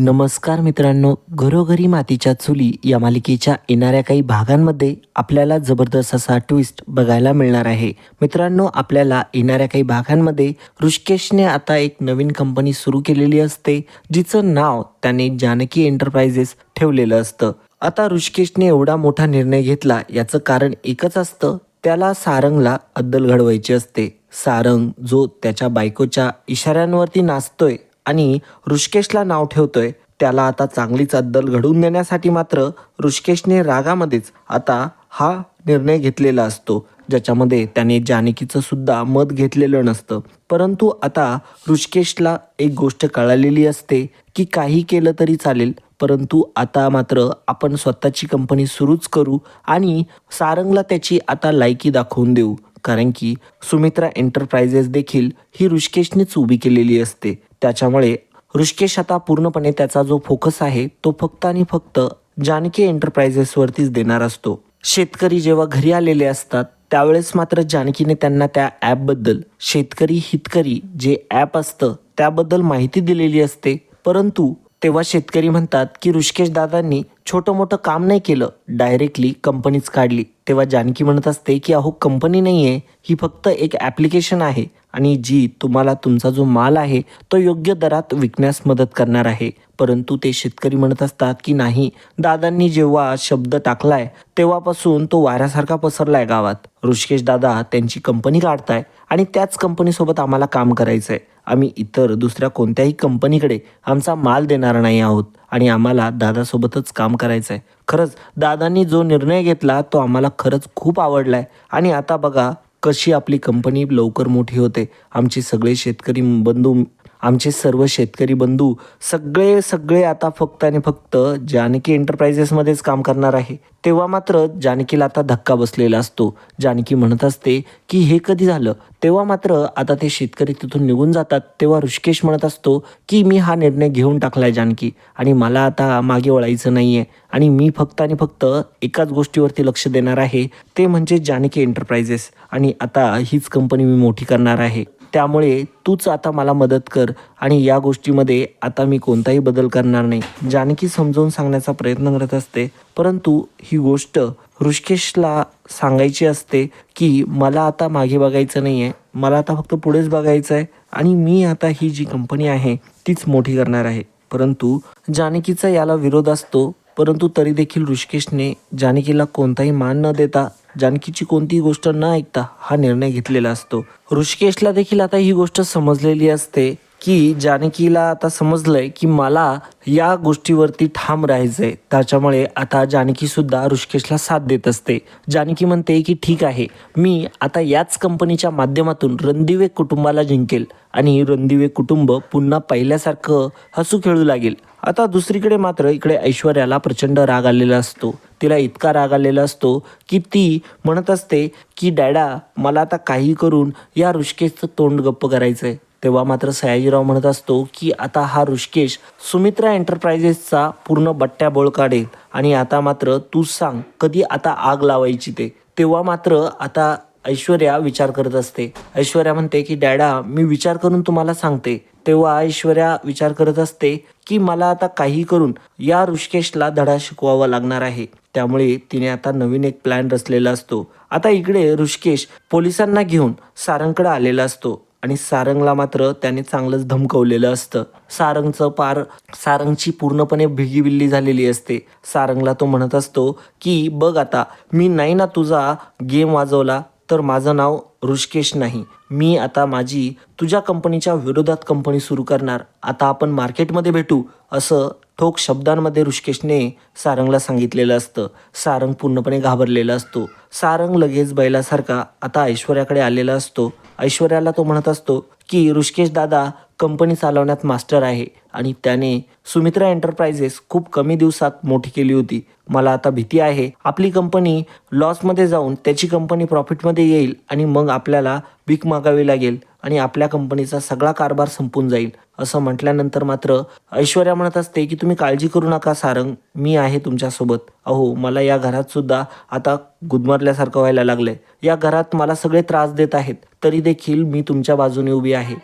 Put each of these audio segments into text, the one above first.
नमस्कार मित्रांनो घरोघरी मातीच्या चुली या मालिकेच्या येणाऱ्या काही भागांमध्ये आपल्याला जबरदस्त असा ट्विस्ट बघायला मिळणार आहे. मित्रांनो आपल्याला येणाऱ्या काही भागांमध्ये ऋषिकेशने आता एक नवीन कंपनी सुरू केलेली असते जिचं नाव त्याने जानकी एंटरप्राइजेस ठेवलेलं असतं. आता ऋषिकेशने एवढा मोठा निर्णय घेतला याचं कारण एकच असतं त्याला सारंगला अद्दल घडवायची असते. सारंग जो त्याच्या बायकोच्या इशाऱ्यांवरती नाचतोय आणि ऋषिकेशला नाव ठेवतोय. त्याला आता चांगलीच अद्दल घडवून देण्यासाठी मात्र ऋषिकेशने रागामध्येच आता हा निर्णय घेतलेला असतो. ज्याच्यामध्ये त्याने जानकीचं सुद्धा मत घेतलेलं नसतं. परंतु आता ऋषिकेशला एक गोष्ट कळालेली असते की काही केलं तरी चालेल. परंतु आता मात्र आपण स्वतःची कंपनी सुरूच करू आणि सारंगला त्याची आता लायकी दाखवून देऊ. कारण की सुमित्रा एंटरप्राइजेस देखील ही ऋषिकेशनेच उभी केलेली असते. त्याच्यामुळे ऋषिकेश आता पूर्णपणे त्याचा जो फोकस आहे तो फक्त आणि फक्त जानकी एंटरप्राइजेसवरतीच देणार असतो. शेतकरी जेव्हा घरी आलेले असतात त्यावेळेस मात्र जानकीने त्यांना त्या ॲपबद्दल शेतकरी हितकरी जे ॲप असतं त्याबद्दल माहिती दिलेली असते. परंतु तेव्हा शेतकरी म्हणतात की ऋषिकेश दादांनी छोटं मोठं काम नाही केलं डायरेक्टली कंपनीच काढली. तेव्हा जानकी म्हणत असते की अहो कंपनी नाही आहे ही फक्त एक ॲप्लिकेशन आहे. आणि जी तुम्हाला तुमचा जो माल आहे तो योग्य दरात विकण्यास मदत करणार आहे. परंतु ते शेतकरी म्हणत असतात की नाही दादांनी जेव्हा शब्द टाकलाय तेव्हापासून तो वाऱ्यासारखा पसरलाय गावात. ऋषिकेश दादा त्यांची कंपनी काढताय आणि त्याच कंपनीसोबत आम्हाला काम करायचं आहे आम्ही इतर दुसऱ्या कोणत्याही कंपनीकडे आमचा माल देणार नाही आहोत आणि आम्हाला दादासोबतच काम करायचं आहे खरंच दादांनी जो निर्णय घेतला तो आम्हाला खरंच खूप आवडला आहे आणि आता बघा कशी आपली कंपनी लवकर मोठी होते आमचे सगळे शेतकरी बंधू आमचे सर्व शेतकरी बंधू सगळे सगळे आता फक्त आणि फक्त जानकी एंटरप्राइजेसमध्येच काम करणार आहे. तेव्हा मात्र जानकीला आता धक्का बसलेला असतो. जानकी म्हणत असते की हे कधी झालं? तेव्हा मात्र आता ते शेतकरी तिथून निघून जातात. तेव्हा ऋषिकेश म्हणत असतो की मी हा निर्णय घेऊन टाकलाय जानकी आणि मला आता मागे वळायचं नाही आहे आणि मी फक्त आणि फक्त एकाच गोष्टीवरती लक्ष देणार आहे. ते म्हणजे जानकी एंटरप्राइजेस आणि आता हीच कंपनी मी मोठी करणार आहे. त्यामुळे तूच आता मला मदत कर आणि या गोष्टीमध्ये आता मी कोणताही बदल करणार नाही. जानकी समजावून सांगण्याचा प्रयत्न करत असते परंतु ही गोष्ट ऋषकेशला सांगायची असते की मला आता मागे बघायचं नाही आहे मला आता फक्त पुढेच बघायचं आहे आणि मी आता ही जी कंपनी आहे तीच मोठी करणार आहे. परंतु जानकीचा याला विरोध असतो परंतु तरी देखील ऋषिकेशने जानकीला कोणताही मान न देता जानकीची कोणतीही गोष्ट न ऐकता हा निर्णय घेतलेला असतो. ऋषिकेशला देखील आता ही गोष्ट समजलेली असते की जानकीला आता समजलंय की मला या गोष्टीवरती ठाम राहायचंय. त्याच्यामुळे आता जानकी सुद्धा ऋषिकेशला साथ देत असते. जानकी म्हणते की ठीक आहे मी आता याच कंपनीच्या माध्यमातून रणदिवे कुटुंबाला जिंकेल आणि रणदिवे कुटुंब पुन्हा पहिल्यासारखं हसू खेळू लागेल. आता दुसरीकडे मात्र इकडे ऐश्वर्याला प्रचंड राग आलेला असतो. तिला इतका राग आलेला असतो की ती म्हणत असते की डॅडा मला आता काही करून या ऋषिकेशचं तोंड गप्प करायचं आहे तेव्हा मात्र सयाजीराव म्हणत असतो की आता हा ऋषिकेश सुमित्रा एंटरप्राइजेसचा पूर्ण बट्ट्या बोळ काढेल आणि आता मात्र तूच सांग कधी आता आग लावायची ते. तेव्हा मात्र आता ऐश्वर्या विचार करत असते. ऐश्वर्या म्हणते की डॅडा मी विचार करून तुम्हाला सांगते. तेव्हा ऐश्वर्या विचार करत असते की मला आता काही करून या ऋषिकेशला धडा शिकवावा लागणार आहे. त्यामुळे तिने आता नवीन एक प्लॅन रचलेला असतो. आता इकडे ऋषिकेश पोलिसांना घेऊन सारंगकडे आलेला असतो आणि सारंगला मात्र त्याने चांगलंच धमकवलेलं असतं. सारंगचं पार सारंगची पूर्णपणे भिगीबिल्ली झालेली असते. सारंगला तो म्हणत असतो की बघ आता मी नाही ना तुझा गेम वाजवला तर माझं नाव ऋषकेश नाही. मी आता माझी तुझ्या कंपनीच्या विरोधात कंपनी सुरू करणार. आता आपण मार्केटमध्ये भेटू असं ठोक शब्दांमध्ये ऋषकेशने सारंगला सांगितलेलं असतं. सारंग पूर्णपणे घाबरलेला असतो. सारंग लगेच बैलासारखा आता ऐश्वर्याकडे आलेला असतो. ऐश्वर्याला तो म्हणत असतो की ऋषकेश दादा कंपनी चालवण्यात मास्टर आहे आणि त्याने सुमित्रा एंटरप्राइजेस खूप कमी दिवसात मोठी केली होती. मला आता भीती आहे. आपली कंपनी लॉसमध्ये जाऊन त्याची कंपनी प्रॉफिटमध्ये येईल आणि मग आपल्याला भीक मागावी लागेल आणि आपल्या कंपनीचा सगळा कारभार संपून जाईल असं म्हटल्यानंतर मात्र ऐश्वर्या म्हणत असते की तुम्ही काळजी करू नका सारंग. मी आहे तुमच्यासोबत. अहो मला या घरात सुद्धा आता गुदमरल्यासारखं व्हायला लागलंय. या घरात मला सगळे त्रास देत आहेत. तरी देखील मी तुमच्या बाजूने उभी आहे.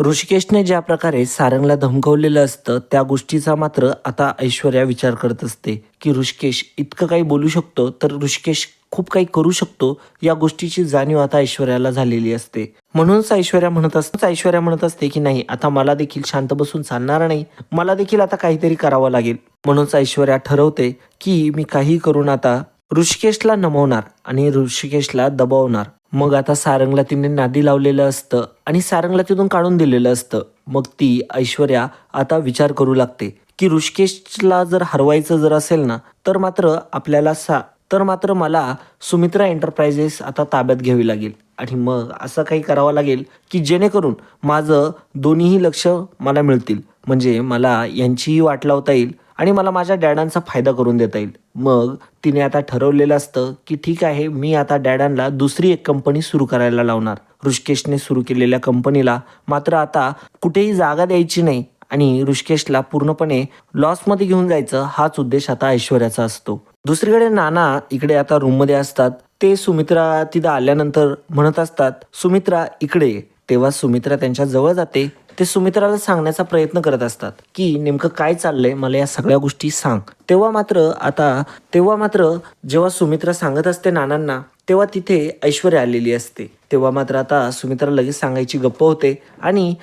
ऋषिकेशने ज्या प्रकारे सारंगला धमकवलेलं असतं त्या गोष्टीचा मात्र आता ऐश्वर्या विचार करत असते की ऋषिकेश इतकं काही बोलू शकतो तर ऋषिकेश खूप काही करू शकतो या गोष्टीची जाणीव आता ऐश्वर्याला झालेली असते. म्हणूनच ऐश्वर्या म्हणत असते ऐश्वर्या म्हणत असते की नाही आता मला देखील शांत बसून चालणार नाही मला देखील आता काहीतरी करावं लागेल. म्हणूनच ऐश्वर्या ठरवते की मी काही करून आता ऋषिकेशला नमवणार आणि ऋषिकेशला दबावणार. मग आता सारंगला तिने नादी लावलेलं असतं आणि सारंगला तिथून काढून दिलेलं असतं. मग ती ऐश्वर्या आता विचार करू लागते की ऋषिकेशला जर हरवायचं जर असेल ना तर मात्र आपल्याला सा तर मात्र मला सुमित्रा एंटरप्राइजेस आता ताब्यात घ्यावी लागेल. आणि मग असं काही करावं लागेल की जेणेकरून माझं दोन्हीही लक्ष मला मिळतील. म्हणजे मला यांचीही वाट लावता येईल आणि मला माझ्या डॅडांचा फायदा करून देता येईल. मग तिने आता ठरवलेलं असतं की ठीक आहे मी आता डॅडांना दुसरी एक कंपनी सुरू करायला लावणार. ऋषिकेशने सुरू केलेल्या कंपनीला मात्र आता कुठेही जागा द्यायची नाही आणि ऋषिकेशला पूर्णपणे लॉसमध्ये घेऊन जायचं हाच उद्देश आता ऐश्वर्याचा असतो. दुसरीकडे नाना इकडे आता रूममध्ये असतात. ते सुमित्रा तिथं आल्यानंतर म्हणत असतात सुमित्रा इकडे. तेव्हा सुमित्रा त्यांच्या जवळ जाते. ते सुमित्राला सांगण्याचा प्रयत्न करत असतात की नेमकं काय चाललंय? मला या सगळ्या गोष्टी सांग. तेव्हा मात्र आता तेव्हा मात्र जेव्हा सुमित्रा सांगत असते नानांना तेव्हा तिथे ऐश्वर्या आलेली असते. तेव्हा मात्र आता सुमित्रा लगेच सांगायची गप्प होते आणि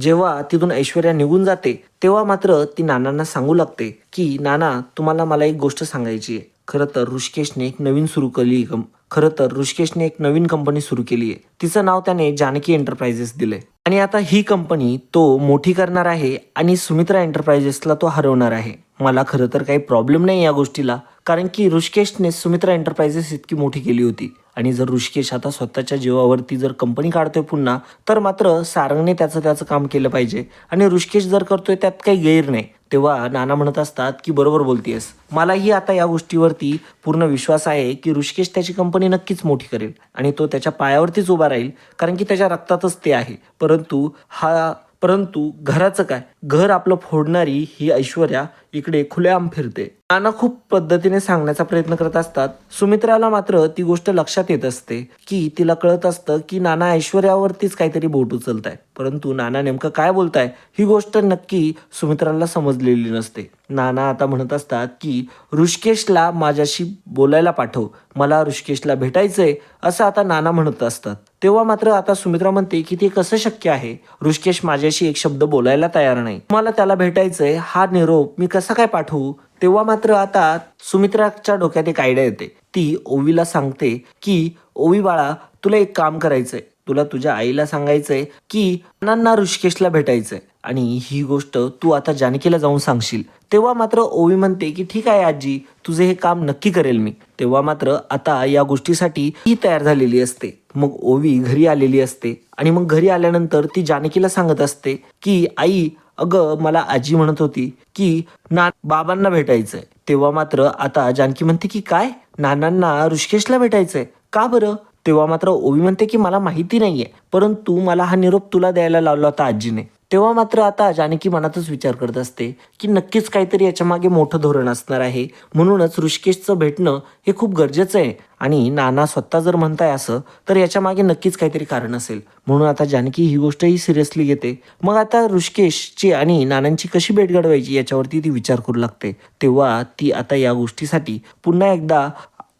जेव्हा तिथून ऐश्वर्या निघून जाते तेव्हा मात्र ती नानांना सांगू लागते की नाना तुम्हाला मला एक गोष्ट सांगायची आहे. खरं तर ऋषिकेशने एक नवीन सुरू केली खरं तर ऋषिकेशने एक नवीन कंपनी सुरू केली आहे. तिचं नाव त्याने जानकी एंटरप्राइजेस दिले आणि आता ही कंपनी तो मोठी करणार आहे आणि सुमित्रा एंटरप्राइजेसला तो हरवणार आहे. मला खरं तर काही प्रॉब्लेम नाही या गोष्टीला. कारण की ऋषिकेशने सुमित्रा एंटरप्राइजेस इतकी मोठी केली होती. आणि जर ऋषिकेश आता स्वतःच्या जीवावरती जर कंपनी काढतोय पुन्हा तर मात्र सारंगने त्याचं त्याचं काम केलं पाहिजे. आणि ऋषिकेश जर करतोय त्यात काही गैर नाही. तेव्हा नाना म्हणत असतात की बरोबर बोलतेस मलाही आता या गोष्टीवरती पूर्ण विश्वास आहे की ऋषिकेश त्याची कंपनी नक्कीच मोठी करेल. आणि तो त्याच्या पायावरतीच उभा राहील कारण की त्याच्या रक्तातच ते आहे. परंतु हा परंतु घराचं काय? घर आपलं फोडणारी ही ऐश्वर्या इकडे खुलेआम फिरते. नाना खूप पद्धतीने सांगण्याचा प्रयत्न करत असतात. सुमित्राला मात्र ती गोष्ट लक्षात येत असते की तिला कळत असतं की नाना ऐश्वर्यावरतीच काहीतरी बोट उचलत आहे परंतु नाना नेमकं काय बोलताय ही गोष्ट नक्की सुमित्राला समजलेली नसते. नाना आता म्हणत असतात की ऋषकेशला माझ्याशी बोलायला पाठव मला ऋषकेशला भेटायचंय असं आता नाना म्हणत असतात. तेव्हा मात्र आता सुमित्रा म्हणते की ते कसं शक्य आहे? ऋषकेश माझ्याशी एक शब्द बोलायला तयार नाही. मला त्याला भेटायचंय हा निरोप मी कसा काय पाठवू? तेव्हा मात्र आता सुमित्राच्या डोक्यात एक आयडिया येते. ती ओवीला सांगते की ओवी बाळा तुला एक काम करायचंय. तुला तुझ्या आईला सांगायचंय की अण्णांना ऋषिकेशला भेटायचंय. आणि ही गोष्ट तू आता जानकीला जाऊन सांगशील. तेव्हा मात्र ओवी म्हणते की ठीक आहे आजी तुझे हे काम नक्की करेल मी. तेव्हा मात्र आता या गोष्टीसाठी ती तयार झालेली असते. मग ओवी घरी आलेली असते. आणि मग घरी आल्यानंतर ती जानकीला सांगत असते की आई अगं मला आजी म्हणत होती की ना बाबांना भेटायचंय. तेव्हा मात्र आता जानकी म्हणते की काय? नानांना ऋषिकेशला भेटायचंय. का बरं? तेव्हा मात्र ओवी म्हणते की मला माहिती नाहीये परंतु मला हा निरोप तुला द्यायला लावला होता आजीने. तेव्हा मात्र आता जानकी मनातच विचार करत असते की नक्कीच काहीतरी याच्या मागे मोठं धोरण असणार आहे. म्हणूनच ऋषिकेशचं भेटणं हे खूप गरजेचं आहे. आणि नाना स्वतः जर म्हणताय असं तर याच्या मागे नक्कीच काहीतरी कारण असेल. म्हणून आता जानकी ही गोष्टही सिरियसली घेते. मग आता ऋषिकेशची आणि नानांची कशी भेट घडवायची याच्यावरती ती विचार करू लागते. तेव्हा ती आता या गोष्टीसाठी पुन्हा एकदा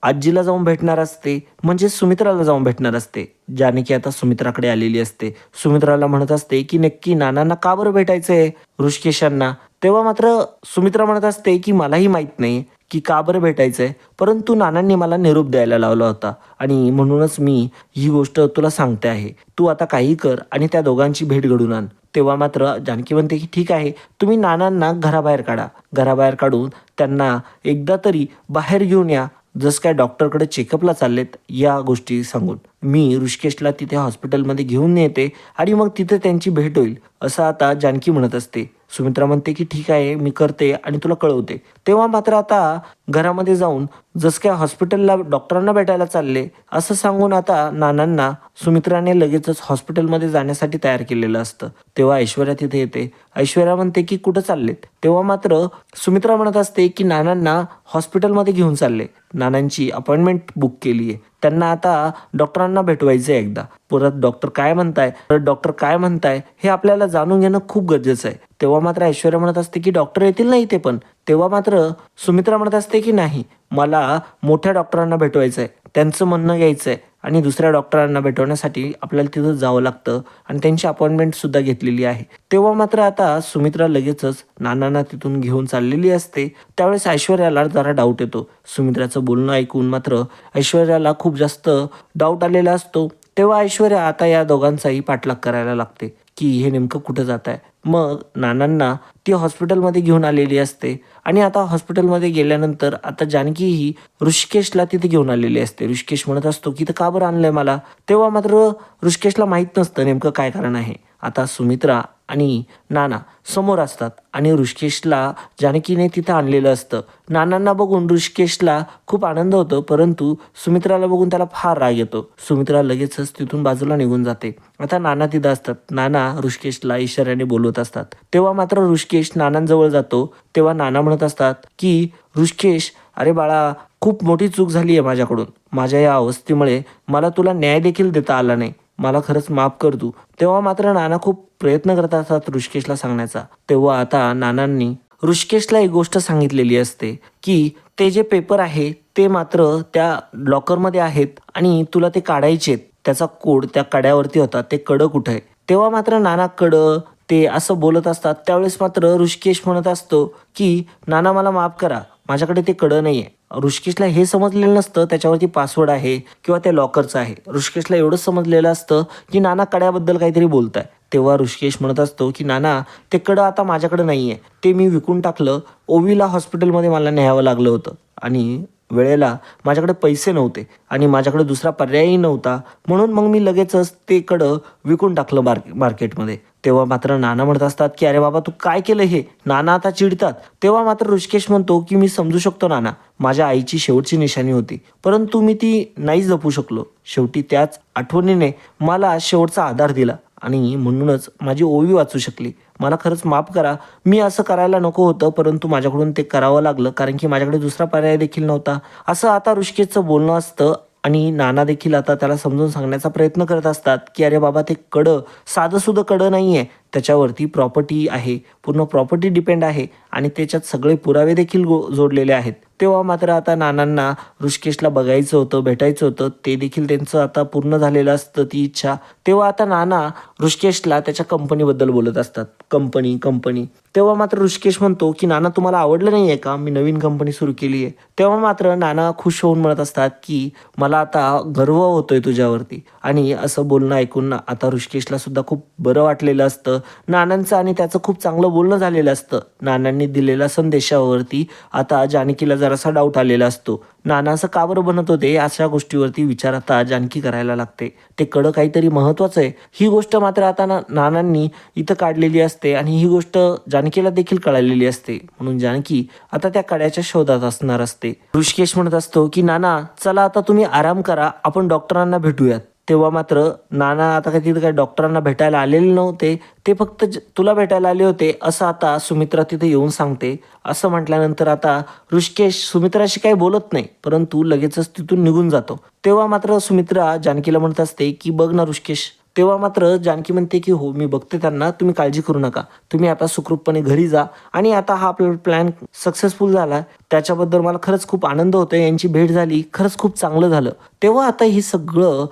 आजीला जाऊन भेटणार असते म्हणजे सुमित्राला जाऊन भेटणार असते जानकी आता सुमित्राकडे आलेली असते. सुमित्राला म्हणत असते की नक्की नानांना का बरं भेटायचं आहे ऋषिकेशांना. तेव्हा मात्र सुमित्रा म्हणत असते की मलाही माहीत नाही की का बरं भेटायचं आहे परंतु नानांनी मला निरोप द्यायला लावला होता. आणि म्हणूनच मी ही गोष्ट तुला सांगते आहे. तू आता काही कर आणि त्या दोघांची भेट घडून आण. तेव्हा मात्र जानकी म्हणते की ठीक आहे तुम्ही नानांना घराबाहेर काढा. घराबाहेर काढून त्यांना एकदा तरी बाहेर घेऊन या जसं काय डॉक्टरकडे चेकअपला चाललेत या गोष्टी सांगून. मी ऋषिकेशला तिथे हॉस्पिटलमध्ये घेऊन येते आणि मग तिथे त्यांची भेट होईल असं आता जानकी म्हणत असते. सुमित्रा म्हणते की ठीक आहे मी करते आणि तुला कळवते. तेव्हा मात्र आता घरामध्ये जाऊन जसं काय हॉस्पिटलला डॉक्टरांना भेटायला चालले असं सांगून आता नानांना सुमित्राने लगेचच हॉस्पिटलमध्ये जाण्यासाठी तयार केलेलं असतं. तेव्हा ऐश्वर्या तिथे येते. ऐश्वर्या म्हणते की कुठं चाललेत? तेव्हा मात्र सुमित्रा म्हणत असते की नानांना हॉस्पिटलमध्ये घेऊन चालले. नानांची अपॉइंटमेंट बुक केली आहे. त्यांना आता डॉक्टरांना भेटवायचं आहे एकदा. परत डॉक्टर काय म्हणताय? परत डॉक्टर काय म्हणताय? हे आपल्याला जाणून घेणं खूप गरजेचं आहे. तेव्हा मात्र ऐश्वर्या म्हणत असते की डॉक्टर येतील ना इथे पण. तेव्हा मात्र सुमित्रा म्हणत असते की नाही मला मोठ्या डॉक्टरांना भेटवायचं आहे त्यांचं म्हणणं घ्यायचं आहे आणि दुसऱ्या डॉक्टरांना भेटवण्यासाठी आपल्याला तिथं जावं लागतं आणि त्यांची अपॉइंटमेंटसुद्धा घेतलेली आहे. तेव्हा मात्र आता सुमित्रा लगेचच नानांना तिथून घेऊन चाललेली असते. त्यावेळेस ऐश्वर्याला जरा डाऊट येतो. सुमित्राचं बोलणं ऐकून मात्र ऐश्वर्याला खूप जास्त डाऊट आलेला असतो. तेव्हा ऐश्वर्या आता या दोघांचाही पाठलाग करायला लागते की हे नेमकं कुठं जात आहे? मग नानांना ती हॉस्पिटलमध्ये घेऊन आलेली असते आणि आता हॉस्पिटलमध्ये गेल्यानंतर आता जानकी ही ऋषिकेशला तिथे घेऊन आलेली असते. ऋषिकेश म्हणत असतो की तर का बरं आणलंय मला? तेव्हा मात्र ऋषिकेशला माहीत नसतं नेमकं काय कारण आहे. आता सुमित्रा आणि नाना समोर असतात. आणि ऋषिकेशला जानकीने तिथं आणलेलं असतं. नानांना बघून ऋषिकेशला खूप आनंद होतो परंतु सुमित्राला बघून त्याला फार राग येतो. सुमित्रा लगेचच तिथून बाजूला निघून जाते. आता नाना तिथं असतात. नाना ऋषिकेशला इशाऱ्याने बोलवत असतात. तेव्हा मात्र ऋषिकेश नानांजवळ जातो. तेव्हा नाना म्हणत असतात की ऋषिकेश अरे बाळा खूप मोठी चूक झाली आहे माझ्याकडून. माझ्या या अवस्थेमुळे मला तुला न्याय देखील देता आला नाही. मला खरंच माफ कर तू. तेव्हा मात्र नाना खूप प्रयत्न करत असतात ऋषिकेशला सांगण्याचा. तेव्हा आता नानांनी ऋषिकेशला एक गोष्ट सांगितलेली असते की ते जे पेपर आहे ते मात्र त्या लॉकरमध्ये आहेत आणि तुला ते काढायचे त्याचा कोड त्या कड्यावरती होता ते कडं कुठं आहे? तेव्हा मात्र नाना कडं ते असं बोलत असतात त्यावेळेस मात्र ऋषिकेश म्हणत असतो की नाना मला माफ करा माझ्याकडे ते कडं नाही आहे ऋषिकेशला हे समजलेलं नसतं त्याच्यावरती पासवर्ड आहे किंवा त्या लॉकरचं आहे. ऋषिकेशला एवढंच समजलेलं असतं की नाना कड्याबद्दल काहीतरी बोलताय. तेव्हा ऋषिकेश म्हणत असतो की नाना ते कडं आता माझ्याकडे नाही आहे ते मी विकून टाकलं. ओवीला हॉस्पिटलमध्ये मला न्यावं लागलं होतं. आणि वेळेला माझ्याकडे पैसे नव्हते आणि माझ्याकडे दुसरा पर्यायही नव्हता. म्हणून मग मी लगेचच ते कडं विकून टाकलं मार्के मार्केटमध्ये. तेव्हा मात्र नाना म्हणत असतात की अरे बाबा तू काय केलं हे? नाना आता चिडतात. तेव्हा मात्र ऋषिकेश म्हणतो की मी समजू शकतो नाना माझ्या आईची शेवटची निशाणी होती परंतु मी ती नाही जपू शकलो. शेवटी त्याच आठवणीने मला शेवटचा आधार दिला आणि म्हणूनच माझी ओवी वाचू शकली. मला खरंच माफ करा. मी असं करायला नको होतं परंतु माझ्याकडून ते करावं लागलं कारण की माझ्याकडे दुसरा पर्याय देखील नव्हता. असं आता ऋषिकेशचं बोलणं असतं आणि नाना देखील आता त्याला समजून सांगण्याचा प्रयत्न करत असतात की अरे बाबा ते कडं साधंसुद्धा कडं नाही आहे त्याच्यावरती प्रॉपर्टी आहे. पूर्ण प्रॉपर्टी डिपेंड आहे आणि त्याच्यात सगळे पुरावे देखील गो जोडलेले आहेत. तेव्हा मात्र आता नानांना ऋषिकेशला बघायचं होतं भेटायचं होतं. ते देखील त्यांचं आता पूर्ण झालेलं असतं ती इच्छा. तेव्हा आता नाना ऋषिकेशला त्याच्या कंपनीबद्दल बोलत असतात. कंपनी कंपनी तेव्हा मात्र ऋषिकेश म्हणतो की नाना तुम्हाला आवडलं नाही आहे का? मी नवीन कंपनी सुरू केली आहे. तेव्हा मात्र नाना खुश होऊन म्हणत असतात की मला आता गर्व होतोय तुझ्यावरती. आणि असं बोलणं ऐकून आता ऋषिकेशला सुद्धा खूप बरं वाटलेलं असतं. नानांचं आणि त्याचं खूप चांगलं बोलणं झालेलं असतं. नानांनी दिलेल्या संदेशावरती आता जानकीला जरासा डाऊट आलेला असतो. नाना असं का बरं बनत होते? अशा गोष्टीवरती विचार आता जानकी करायला लागते. ते कडं काहीतरी महत्वाचं आहे. ही गोष्ट मात्र आता ना नानांनी इथं काढलेली असते आणि ही गोष्ट जानकीला देखील कळालेली असते. म्हणून जानकी आता त्या कड्याच्या शोधात असणार असते. ऋषिकेश म्हणत असतो की नाना चला आता तुम्ही आराम करा. आपण डॉक्टरांना भेटूयात. तेव्हा मात्र नाना आता काही तिथे काही डॉक्टरांना भेटायला आलेले नव्हते. ते फक्त तुला भेटायला आले होते असं आता सुमित्रा तिथे येऊन सांगते. असं म्हटल्यानंतर आता ऋषिकेश सुमित्राशी काही बोलत नाही परंतु लगेचच तिथून निघून जातो. तेव्हा मात्र सुमित्रा जानकीला म्हणत असते की बघ ना ऋषिकेश. तेव्हा मात्र जानकी म्हणते की हो मी बघते त्यांना तुम्ही काळजी करू नका. तुम्ही आता सुखरूपपणे घरी जा. आणि आता हा आपला प्लॅन सक्सेसफुल झाला. त्याच्याबद्दल मला खरंच खूप आनंद होतो यांची भेट झाली खरंच खूप चांगलं झालं. तेव्हा आता ही सगळं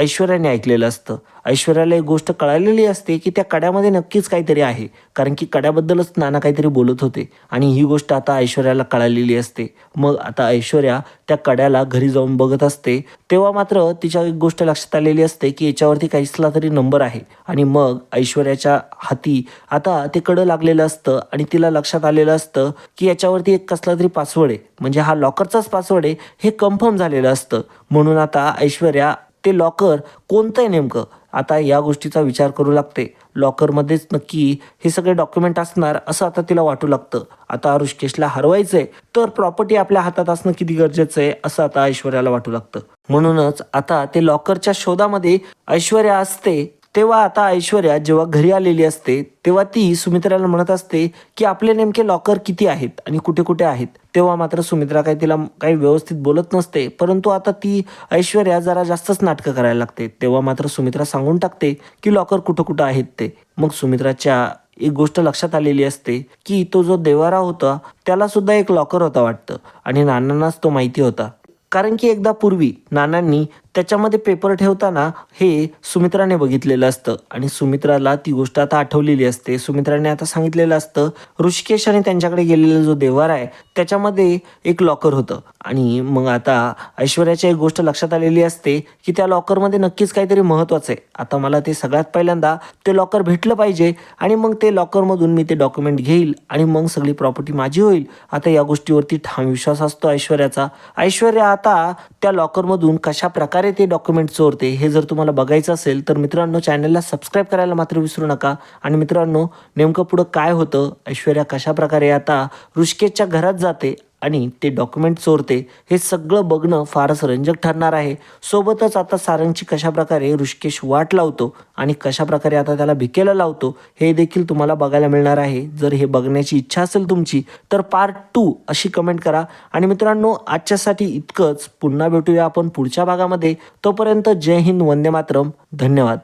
ऐश्वर्याने ऐकलेलं असतं. ऐश्वर्याला एक गोष्ट कळालेली असते की त्या कड्यामध्ये नक्कीच काहीतरी आहे. कारण की कड्याबद्दलच नाना काहीतरी बोलत होते. आणि ही गोष्ट आता ऐश्वर्याला कळालेली असते. मग आता ऐश्वर्या त्या कड्याला घरी जाऊन बघत असते. तेव्हा मात्र तिच्या एक गोष्ट लक्षात आलेली असते की याच्यावरती काहीसला तरी नंबर आहे. आणि मग ऐश्वर्याच्या हाती आता ते कडं लागलेलं असतं. आणि तिला लक्षात आलेलं असतं की याच्यावरती एक कसला तरी पासवर्ड आहे. म्हणजे हा लॉकरचाच पासवर्ड आहे. हे कन्फर्म झालेलं असतं. म्हणून आता ऐश्वर्या ते लॉकर कोणतं आहे नेमकं? आता या गोष्टीचा विचार करू लागते. लॉकरमध्येच नक्की हे सगळे डॉक्युमेंट असणार असं आता तिला वाटू लागतं. आता ऋषिकेशला आहे तर प्रॉपर्टी आपल्या हातात असणं किती गरजेचं आहे असं आता ऐश्वर्याला वाटू लागतं. म्हणूनच आता ते लॉकरच्या शोधामध्ये ऐश्वर्या असते तेव्हा आता ऐश्वर्या जेव्हा घरी आलेली असते तेव्हा ती सुमित्राला म्हणत असते की आपले नेमके लॉकर किती आहेत आणि कुठे कुठे आहेत? तेव्हा मात्र सुमित्रा काही तिला काही व्यवस्थित बोलत नसते परंतु आता ती ऐश्वर्या जरा जास्तच नाटकं करायला लागते. तेव्हा मात्र सुमित्रा सांगून टाकते की लॉकर कुठं कुठं आहेत ते? मग सुमित्राच्या एक गोष्ट लक्षात आलेली असते की तो जो देवारा होता त्याला सुद्धा एक लॉकर होता वाटतं आणि नानांनाच तो माहिती होता. कारण की एकदा पूर्वी नानांनी त्याच्यामध्ये पेपर ठेवताना हे सुमित्राने बघितलेलं असतं. आणि सुमित्राला ती गोष्ट आता आठवलेली असते. सुमित्राने आता सांगितलेलं असतं ऋषिकेश आणि त्यांच्याकडे गेलेला जो देवार आहे त्याच्यामध्ये एक लॉकर होतं. आणि मग आता ऐश्वर्याच्या एक गोष्ट लक्षात आलेली असते की त्या लॉकरमध्ये नक्कीच काहीतरी महत्त्वाचं आहे. आता मला ते सगळ्यात पहिल्यांदा ते लॉकर भेटलं पाहिजे आणि मग ते लॉकरमधून मी ते डॉक्युमेंट घेईल आणि मग सगळी प्रॉपर्टी माझी होईल. आता या गोष्टीवरती ठाम विश्वास असतो ऐश्वर्याचा. ऐश्वर्या आता त्या लॉकरमधून कशा प्रकारे ते डॉक्युमेंट चोरते हे जर तुम्हाला बघायचं असेल तर मित्रांनो चॅनलला सबस्क्राईब करायला मात्र विसरू नका. आणि मित्रांनो नेमकं पुढं काय होतं? ऐश्वर्या कशा प्रकारे आता ऋषिकेशच्या घरात जाते आणि ते डॉक्युमेंट चोरते हे सगळं बघणं फारच रंजक ठरणार आहे. सोबतच आता सारंगची कशा प्रकारे ऋषिकेश वाट लावतो आणि कशा प्रकारे आता त्याला भिकेला लावतो हे देखील तुम्हाला बघायला मिळणार आहे. जर हे बघण्याची इच्छा असेल तुमची तर पार्ट टू अशी कमेंट करा. आणि मित्रांनो आजच्यासाठी इतकंच. पुन्हा भेटूया आपण पुढच्या भागामध्ये. तोपर्यंत जय हिंद वंदे मातरम. धन्यवाद.